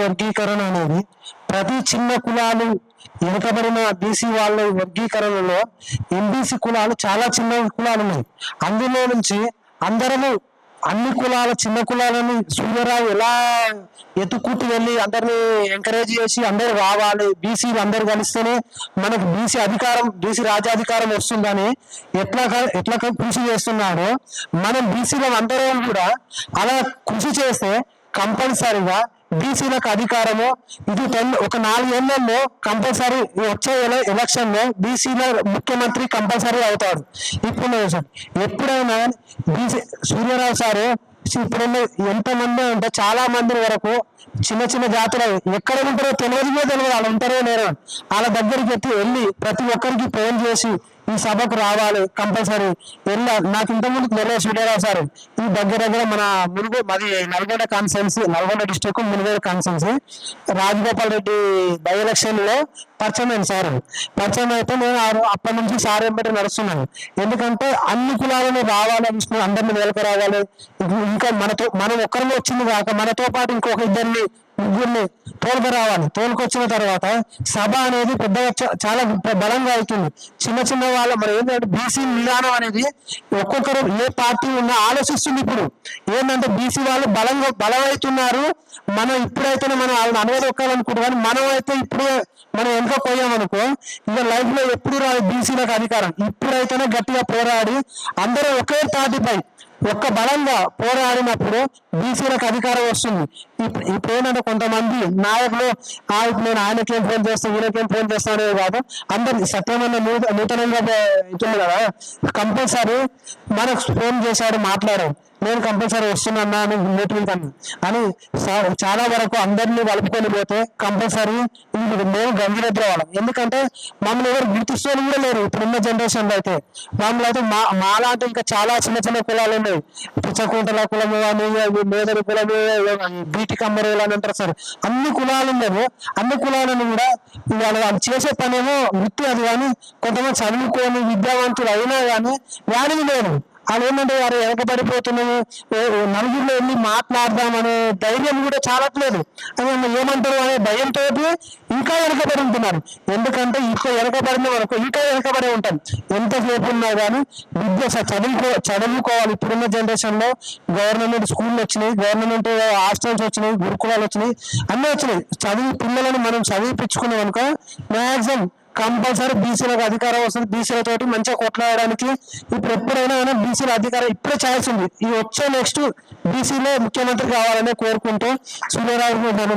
వర్గీకరణ అనేది. ప్రతి చిన్న కులాలు వెనుకబడిన బీసీ వాళ్ళ వర్గీకరణలో ఎంబీసీ కులాలు చాలా చిన్న కులాలు ఉన్నాయి. అందులో నుంచి అందరము అన్ని కులాల చిన్న కులాలని సూర్యరావు ఎలా ఎత్తుకుంటూ వెళ్ళి అందరిని ఎంకరేజ్ చేసి అందరు రావాలి బీసీలు అందరు కలిస్తేనే మనకు బీసీ అధికారం బీసీ రాజ్యాధికారం వస్తుందని ఎట్లా ఎట్లా కృషి చేస్తున్నాడో మనం బీసీలు అందరం కూడా అలా కృషి చేస్తే కంపల్సరిగా బీసీలకు అధికారము. ఇది టెన్ ఒక నాలుగేళ్ళలో కంపల్సరీ వచ్చే ఎలక్షన్లో ఎలక్షన్లో బీసీల ముఖ్యమంత్రి కంపల్సరీ అవుతాడు. ఇప్పుడు సార్ ఎప్పుడైనా బీసీ సూర్యరావు సారు ఇప్పుడున్న ఎంతమంది అంటే చాలా మంది వరకు చిన్న చిన్న జాతులు ఎక్కడ ఉంటారో తెలియదు తెలియదు. వాళ్ళు ఉంటారో లేరు వాళ్ళ దగ్గరికి వెళ్ళి ప్రతి ఒక్కరికి ఫోన్ చేసి ఈ సభకు రావాలి కంపల్సరీ. వెళ్ళా. నాకు ఇంతకుముందు వెళ్ళే సూర్యారావు సార్. ఈ దగ్గర దగ్గర మన మునుగో మాది Nalgonda constituency Nalgonda district Munugode constituency Rajagopal Reddy by ఎలక్షన్లో పరిచయం అయింది సార్. పరిచయం అయితే నేను ఆ- అప్పటి నుంచి సార్ వెంబడి నడుస్తున్నాను ఎందుకంటే అన్ని కులాలను రావాలని అందరినీ అందరిని వేలకు రావాలి. ఇంకా మనతో మనం ఒక్కరిని వచ్చింది కాక మనతో పాటు ఇంకొక ఇద్దరిని ముగ్గురిని తోలుకు రావాలి. తోలుకొచ్చిన తర్వాత సభ అనేది పెద్దగా చాలా బలంగా అవుతుంది. చిన్న చిన్న వాళ్ళ మరి ఏంటంటే బీసీ విధానం అనేది ఒక్కొక్కరు ఏ పార్టీ ఉన్నా ఆలోచిస్తుంది ఇప్పుడు. ఏంటంటే బీసీ వాళ్ళు బలంగా బలమవుతున్నారు. మనం ఇప్పుడైతేనే మనం వాళ్ళని అనవదొక్కాలనుకుంటాం. కానీ మనం అయితే ఇప్పుడే మనం వెనుక పోయామనుకో ఇంకా లైఫ్లో ఎప్పుడు రాదు బీసీలకు అధికారం. ఇప్పుడైతేనే గట్టిగా పోరాడి అందరూ ఒకే పార్టీపై ఒక్క బలంగా పోరాడినప్పుడు బీసీలకు అధికారం వస్తుంది. ఇప్పుడు కొంతమంది నాయకులు ఆ ఇప్పుడు నేను ఆయనకేం ఫోన్ చేస్తాను ఈయనకేం ఫోన్ చేస్తాను అనేది కాదు. అందరు సత్యమైన నూతనంగా ఇస్తుంది కదా. కంపల్సరీ మనకు ఫోన్ చేశాడు మాట్లాడాడు నేను కంపల్సరీ వస్తున్నా అని మీటింగ్ కన్నా అని చాలా వరకు అందరినీ కలుపుకొని పోతే కంపల్సరీ మేము గంగిరెద్దుల వాళ్ళం. ఎందుకంటే మమ్మల్ని ఎవరు గుర్తిస్తూనే కూడా లేరు. ఇప్పుడున్న జనరేషన్లో అయితే మమ్మల్ని అయితే మా మాలాంటి ఇంకా చాలా చిన్న చిన్న కులాలు ఉన్నాయి. పిచ్చకుంటల కులము అని మేదరి కులము బీటి కమ్మరులు అని అంటారు సార్? అన్ని కులాలు ఉన్నారు అన్ని కులాలను కూడా వాళ్ళు వాళ్ళు చేసే పనేమో వృత్తి అది కానీ కొంతమంది చదువుకొని విద్యావంతులు అయినా కానీ వాడిని లేదు వాళ్ళు ఏంటంటే వారు వెనకబడిపోతున్నాము నలుగురిలో వెళ్ళి మాట్లాడదామనే ధైర్యం కూడా చాలట్లేదు. అని ఏమంటారు అనే భయంతో ఇంకా వెనకబడి ఉంటున్నారు. ఎందుకంటే ఇంకా వెనకబడిన వరకు ఇంకా వెనకబడి ఉంటాం. ఎంతసేపు ఉన్నా కానీ విద్య చదువుకో చదువుకోవాలి. ఇప్పుడున్న జనరేషన్లో గవర్నమెంట్ స్కూళ్ళు వచ్చినాయి. గవర్నమెంట్ హాస్టల్స్ వచ్చినాయి. గురుకులాలు వచ్చినాయి. అన్నీ వచ్చినాయి. చదువు పిల్లలను మనం చదివిపించుకున్నాం అనుకో మ్యాక్సిమం కంపల్సరీ బీసీలకు అధికారం వస్తుంది. బీసీలతోటి మంచిగా కొట్లాడడానికి ఇప్పుడు ఎప్పుడైనా బీసీల అధికారం ఇప్పుడే ఛాయిస్ ఉంది. ఈ వచ్చే నెక్స్ట్ బీసీలో ముఖ్యమంత్రి కావాలని కోరుకుంటూ సూర్యరావు గారు